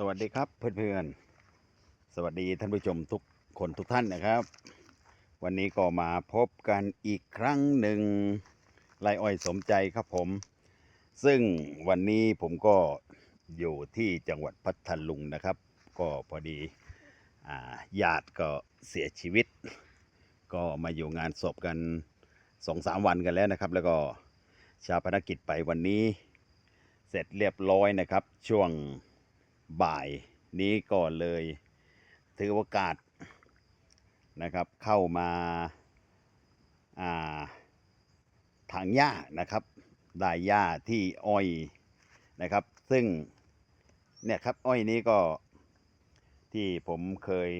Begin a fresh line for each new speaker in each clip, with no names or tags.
สวัสดีครับเพื่อนๆ สวัสดีท่านผู้ชมทุกคนทุกท่านนะครับ วันนี้ก็มาพบกันอีกครั้งหนึ่งไรอ้อยสมใจครับผม ซึ่งวันนี้ผมก็อยู่ที่จังหวัดพัทลุงนะครับ ก็พอดีญาติก็เสียชีวิต ก็มาอยู่งานศพกันสองสามวันกันแล้วนะครับ แล้วก็ชาปนกิจไปวันนี้ เสร็จเรียบร้อยนะครับช่วง บ่ายนี้ก็เลย ถือโอกาสนะครับ เข้ามาอาทางหญ้านะครับได้หญ้าที่อ้อยนะครับ ซึ่งเนี่ยครับอ้อยนี้ก็ที่ผมเคย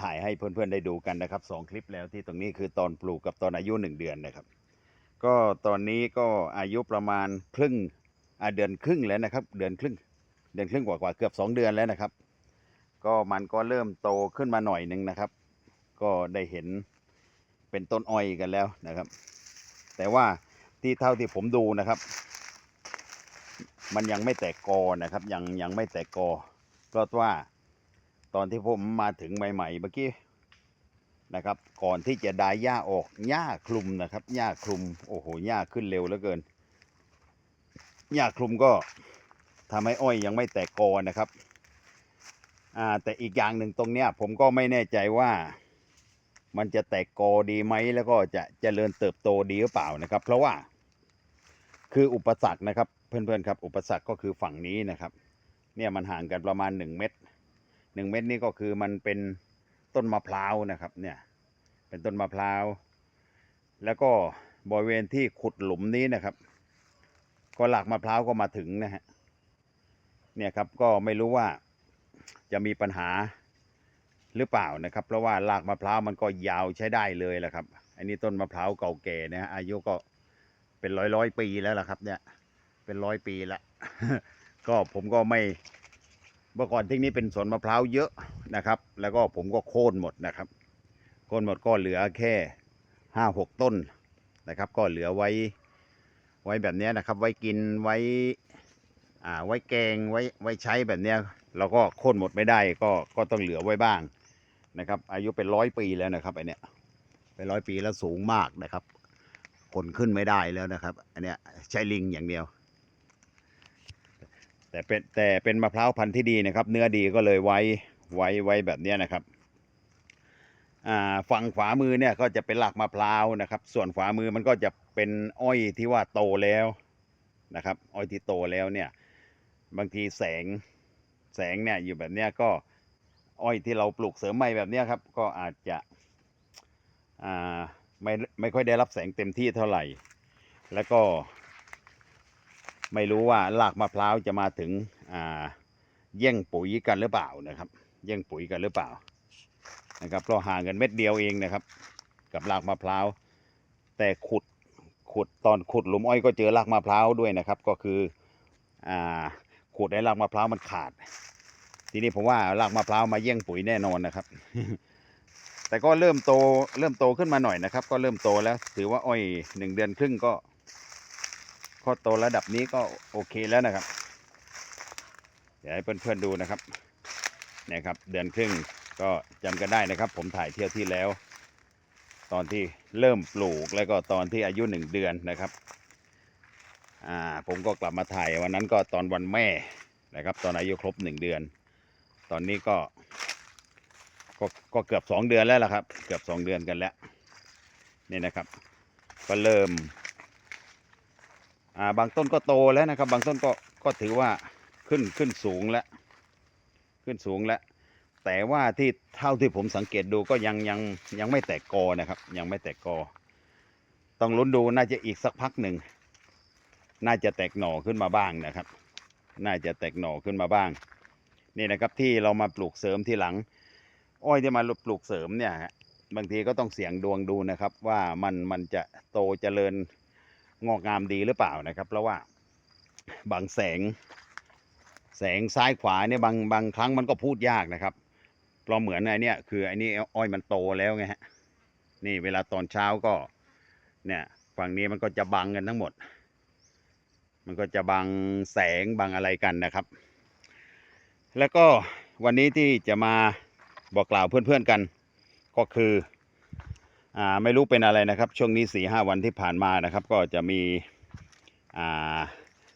ถ่ายให้เพื่อนๆได้ดูกันนะครับสองคลิปแล้วที่ตรงนี้คือตอนปลูกกับตอนอายุหนึ่งเดือนนะครับ ก็ตอนนี้ก็อายุประมาณครึ่งเดือนครึ่งแล้วนะครับ เดือนครึ่ง เดือนครึ่งกว่าๆเกือบสองเดือนแล้วนะครับ ก็มันก็เริ่มโตขึ้นมาหน่อยหนึ่งนะครับ ก็ได้เห็นเป็นต้นอ้อยกันแล้วนะครับ แต่ว่าที่เท่าที่ผมดูนะครับ มันยังไม่แตกกอนะครับ ยังยังไม่แตกกอเพราะว่าตอนที่ผมมาถึงใหม่ๆเมื่อกี้นะครับ ก่อนที่จะดายหญ้าออกหญ้าคลุมนะครับหญ้าคลุมโอ้โหหญ้าขึ้นเร็วเหลือเกินหญ้าคลุมก็ ทำให้อ้อยยังไม่แตกกอนะครับ อ่าแต่อีกอย่างหนึ่งตรงเนี้ย ผมก็ไม่แน่ใจว่ามันจะแตกกอดีไหมแล้วก็จะเจริญเติบโตดีหรือเปล่านะครับ เพราะว่าคืออุปสรรคนะครับ เพื่อนๆครับ อุปสรรคก็คือฝั่งนี้นะครับ เนี่ยมันห่างกันประมาณหนึ่งเมตรหนึ่งเมตรนี่ก็คือมันเป็นต้นมะพร้าวนะครับเนี่ยเป็นต้นมะพร้าว แล้วก็บริเวณที่ขุดหลุมนี้นะครับ ก็หลากมะพร้าวก็มาถึงนะฮะ เนี่ยครับก็ไม่รู้ว่าจะมีปัญหาหรือเปล่านะครับ เพราะว่าลากมะพร้าวมันก็ยาวใช้ได้เลยแหละครับ อันนี้ต้นมะพร้าวเก่าแก่นะฮะอายุก็เป็นร้อยร้อยปีแล้วล่ะครับ เนี่ย เป็นร้อยปีละ ก็ผมก็ไม่เมื่อก่อนที่นี้เป็นสวนมะพร้าวเยอะนะครับ แล้วก็ผมก็โค่นหมดนะครับ โค่นหมดก็เหลือแค่ห้าหกต้นนะครับ ก็เหลือไว้ไว้แบบนี้นะครับ ไว้กินไว้ อ่าไว้แกงไว้ไว้ใช้แบบเนี้ยเราก็โค่นหมดไม่ได้ก็ก็ต้องเหลือไว้บ้างนะครับ อายุเป็นร้อยปีแล้วนะครับอันเนี้ยเป็นร้อยปีแล้วสูงมากนะครับคนขึ้นไม่ได้แล้วนะครับ อันเนี้ยใช้ลิงอย่างเดียว แต่เป็นแต่เป็นมะพร้าวพันธุ์ที่ดีนะครับ เนื้อดีก็เลยไว้ไว้ไว้แบบเนี้ยนะครับฝั่งขวามือเนี่ยก็จะเป็นหลักมะพร้าวนะครับ ส่วนขวามือมันก็จะเป็นอ้อยที่ว่าโตแล้วนะครับ อ้อยที่โตแล้วเนี่ย บางทีแสงแสงเนี่ยอยู่แบบเนี้ยก็อ้อยที่เราปลูกเสริมใหม่แบบเนี้ยครับ ก็อาจจะอ่าไม่ไม่ค่อยได้รับแสงเต็มที่เท่าไหร่ แล้วก็ ไม่รู้ว่ารากมะพร้าวจะมาถึงอ่าแย่งปุ๋ยกันหรือเปล่านะครับ แย่งปุ๋ยกันหรือเปล่านะครับเราห่างกันเม็ดเดียวเองนะครับ กับรากมะพร้าวแต่ขุดขุดตอนขุดหลุมอ้อยก็เจอรากมะพร้าวด้วยนะครับ ก็คืออ่า ขุดในรากมะพร้าวมันขาด ทีนี้ผมว่ารากมะพร้าวมาแย่งปุ๋ยแน่นอนนะครับ แต่ก็เริ่มโตเริ่มโตขึ้นมาหน่อยนะครับ ก็เริ่มโตแล้ว ถือว่าอ้อยหนึ่งเดือนครึ่งก็ก็โตระดับนี้ก็โอเคแล้วนะครับ เดี๋ยวให้เพื่อนๆดูนะครับเนี่ยครับ เดือนครึ่งก็จำกันได้นะครับ ผมถ่ายเที่ยวที่แล้ว ตอนที่เริ่มปลูกแล้วก็ตอนที่อายุหนึ่งเดือนนะครับ อ่าผมก็กลับมาถ่ายวันนั้นก็ตอนวันแม่นะครับ ตอนอายุครบหนึ่งเดือน ตอนนี้ก็ก็ก็เกือบสองเดือนแล้วล่ะครับ เกือบสองเดือนกันแล้วนี่นะครับ ก็เริ่มอ่าบางต้นก็โตแล้วนะครับ บางต้นก็ก็ถือว่าขึ้นขึ้นสูงแล้วขึ้นสูงแล้วแต่ว่าที่เท่าที่ผมสังเกตดูก็ยังยังยังไม่แตกกอนะครับ ยังไม่แตกกอ ต้องลุ้นดูน่าจะอีกสักพักหนึ่ง น่าจะแตกหน่อขึ้นมาบ้างนะครับ น่าจะแตกหน่อขึ้นมาบ้าง นี่นะครับที่เรามาปลูกเสริมที่หลัง อ้อยที่มาปลูกเสริมเนี่ยบางทีก็ต้องเสี่ยงดวงดูนะครับ ว่ามันมันจะโตเจริญงอกงามดีหรือเปล่านะครับ เพราะว่าบางแสง แสงซ้ายขวาเนี่ยบางบางครั้งมันก็พูดยากนะครับเพราะเหมือนไอ้เนี่ยคือไอ้นี่อ้อยมันโตแล้วไงฮะนี่เวลาตอนเช้าก็เนี่ยฝั่งนี้มันก็จะบังกันทั้งหมด มันก็จะบังแสงบังอะไรกันนะครับ แล้วก็วันนี้ที่จะมาบอกกล่าวเพื่อนๆกัน ก็คืออ่าไม่รู้เป็นอะไรนะครับ ช่วงนี้สี่ห้าวันที่ผ่านมานะครับ ก็จะมีอ่า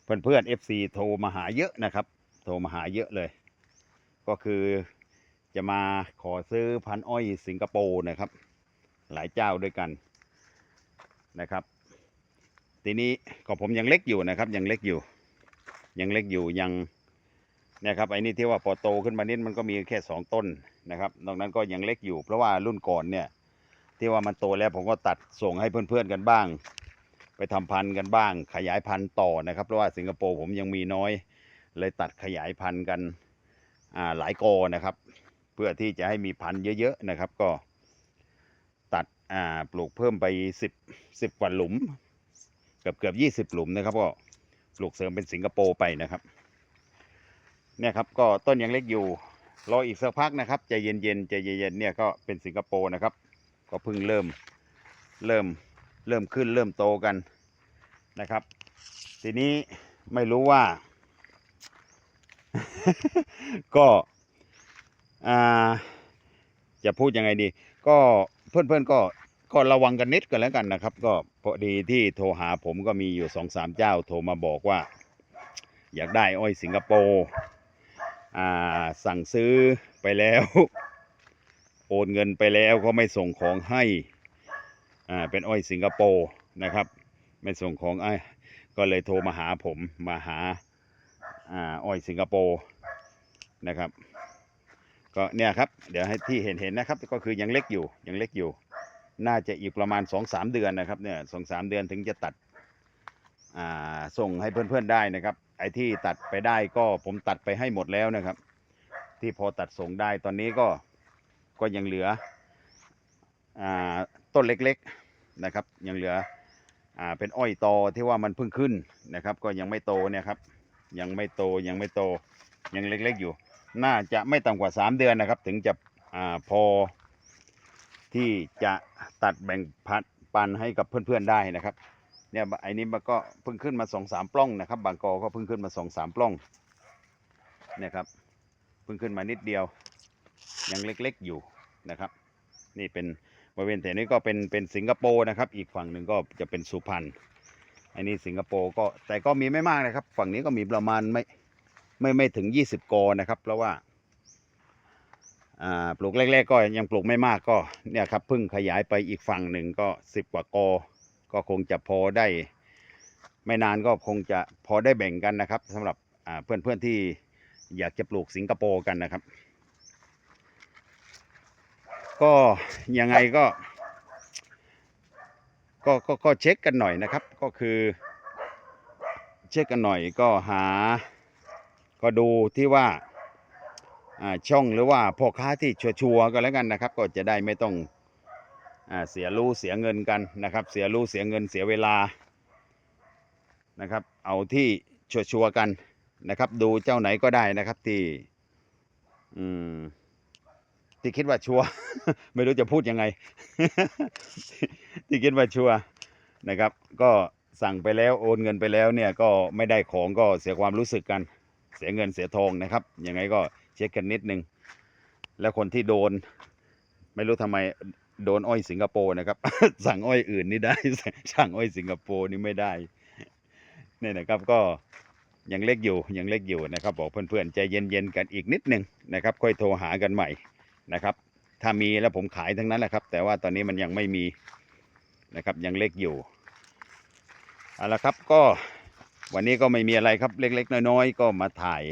เพื่อนเพื่อนๆ FC โทรมาหาเยอะนะครับ โทรมาหาเยอะเลย ก็คือจะมาขอซื้อพันอ้อยสิงคโปร์นะครับ หลายเจ้าด้วยกันนะครับ ทีนี้ก็ผมยังเล็กอยู่นะครับ ยังเล็กอยู่ ยังเล็กอยู่ยังเนี่ยครับไอ้นี่ที่ว่าพอโตขึ้นมานิดมันก็มีแค่สองต้นนะครับนอกนั้นก็ยังเล็กอยู่ เพราะว่ารุ่นก่อนเนี่ยที่ว่ามันโตแล้วผมก็ตัดส่งให้เพื่อนๆกันบ้าง ไปทำพันธุ์กันบ้าง ขยายพันธุ์ต่อนะครับเพราะว่าสิงคโปร์ผมยังมีน้อย เลยตัดขยายพันธุ์กันหลายกอนะครับ เพื่อที่จะให้มีพันธุ์เยอะๆนะครับก็ตัดปลูกเพิ่มไปสิบสิบกว่าหลุม เกือบเกือบยี่สิบหลุมนะครับ ก็ปลูกเสริมเป็นสิงคโปร์ไปนะครับ เนี่ยครับก็ต้นยังเล็กอยู่รออีกสักพักนะครับใจเย็นๆใจเย็นๆเนี่ยก็เป็นสิงคโปร์นะครับ ก็เพิ่งเริ่มเริ่มเริ่มขึ้นเริ่มโตกันนะครับ ทีนี้ไม่รู้ว่า ก็อ่าจะพูดยังไงดี ก็เพื่อนๆก็ ก็ระวังกันนิดกันแล้วกันนะครับ ก็พอดีที่โทรหาผมก็มีอยู่สองสามเจ้าโทรมาบอกว่า อยากได้อ้อยสิงคโปร์อ่าสั่งซื้อไปแล้ว โอนเงินไปแล้วก็ไม่ส่งของให้อ่าเป็นอ้อยสิงคโปร์นะครับ ไม่ส่งของไอ้ก็เลยโทรมาหาผมมาหาอ่าอ้อยสิงคโปร์นะครับก็เนี่ยครับเดี๋ยวให้ที่เห็นเห็นนะครับ ก็คือยังเล็กอยู่ยังเล็กอยู่ น่าจะอีกประมาณสองสามเดือนนะครับเนี่ยสองสามเดือนถึงจะตัดส่งให้เพื่อนๆได้นะครับ ไอ้ที่ตัดไปได้ก็ผมตัดไปให้หมดแล้วนะครับ ที่พอตัดส่งได้ตอนนี้ก็ก็ยังเหลืออต้นเล็กๆนะครับ ยังเหลืออเป็นอ้อยตอที่ว่ามันเพิ่งขึ้นนะครับ ก็ยังไม่โตเนี่ยครับ ยังไม่โตยังไม่โตยังเล็กๆอยู่ น่าจะไม่ต่ำกว่า 3 เดือนนะครับ ถึงจะอพอ ที่จะตัดแบ่งพัดปันให้กับเพื่อนๆได้นะครับเนี่ยไอ้นี้มันก็เพิ่งขึ้นมาสองสามปล้องนะครับ บางกอก็เพิ่งขึ้นมาสองสามปล้องเนี่ยครับเพิ่งขึ้นมานิดเดียว ยังเล็กๆอยู่นะครับ นี่เป็นบริเวณแถวนี้ก็เป็นเป็นสิงคโปร์นะครับ อีกฝั่งหนึ่งก็จะเป็นสุพรรณอันนี้สิงคโปร์ก็แต่ก็มีไม่มากนะครับ ฝั่งนี้ก็มีประมาณไม่ไม่ไม่ถึง 20 กอนะครับ เพราะว่าอ่า ปลูกแรก ๆ ก็ยังปลูกไม่มากก็เนี่ยครับเพิ่งขยายไปอีกฝั่งหนึ่งก็10กว่ากอ ก็คงจะพอได้ ไม่นานก็คงจะพอได้แบ่งกันนะครับสำหรับเพื่อนๆที่อยากจะปลูกสิงคโปร์กันนะครับ ก็ยังไงก็ก็ก็ก็เช็คกันหน่อยนะครับ ก็คือเช็คกันหน่อยก็หาก็ดูที่ว่า ช่องหรือว่าพ่อค้าที่ชัวร์ก็แล้วกันนะครับ ก็จะได้ไม่ต้องอเสียรู้เสียเงินกันนะครับ เสียรู้เสียเงินเสียเวลานะครับ เอาที่ชัวร์กันนะครับ ดูเจ้าไหนก็ได้นะครับที่อืมที่คิดว่าชัวร์ไม่รู้จะพูดยังไง ที่คิดว่าชัวร์นะครับ ก็สั่งไปแล้วโอนเงินไปแล้วเนี่ยก็ไม่ได้ของก็เสียความรู้สึกกัน เสียเงินเสียทองนะครับยังไงก็ เช็คกันนิดนึง แล้วคนที่โดน ไม่รู้ทำไมโดนอ้อยสิงคโปร์นะครับ สั่งอ้อยอื่นนี่ได้ สั่งอ้อยสิงคโปร์นี่ไม่ได้เนี่ยนะครับก็ยังเล็กอยู่ยังเล็กอยู่นะครับ บอกเพื่อนๆใจเย็นๆกันอีกนิดหนึ่งนะครับ ค่อยโทรหากันใหม่นะครับ ถ้ามีแล้วผมขายทั้งนั้นแหละครับ แต่ว่าตอนนี้มันยังไม่มีนะครับยังเล็กอยู่เอาละครับก็วันนี้ก็ไม่มีอะไรครับเล็ก ๆ น้อยๆก็มาถ่าย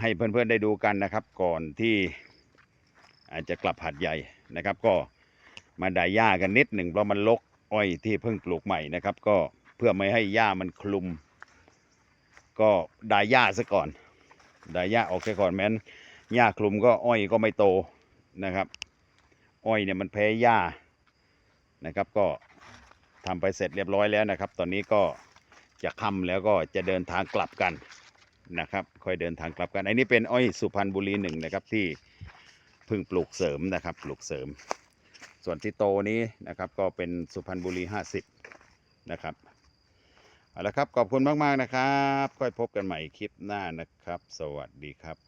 ให้เพื่อนๆได้ดูกันนะครับ ก่อนที่อาจจะกลับหัดใหญ่นะครับ ก็มาไดหญ้ากันนิดหนึ่งเพราะมันลกอ้อยที่เพิ่งปลูกใหม่นะครับ ก็เพื่อไม่ให้หญ้ามันคลุม ก็ไดหญ้าซะก่อนไดหญ้าออกซะก่อนแม้นหญ้าคลุมก็อ้อยก็ไม่โตนะครับ อ้อยเนี่ยมันแพ้หญ้านะครับก็ทำไปเสร็จเรียบร้อยแล้วนะครับ ตอนนี้ก็จะค่ำแล้วก็จะเดินทางกลับกัน นะครับ ค่อยเดินทางกลับกัน อันนี้เป็นอ้อยสุพรรณบุรีหนึ่งนะครับที่เพิ่งปลูกเสริมนะครับ ปลูกเสริม ส่วนที่โตนี้นะครับ ก็เป็นสุพรรณบุรีห้าสิบนะครับเอาละครับขอบคุณมาก ๆ นะครับ ค่อยพบกันใหม่คลิปหน้านะครับ สวัสดีครับ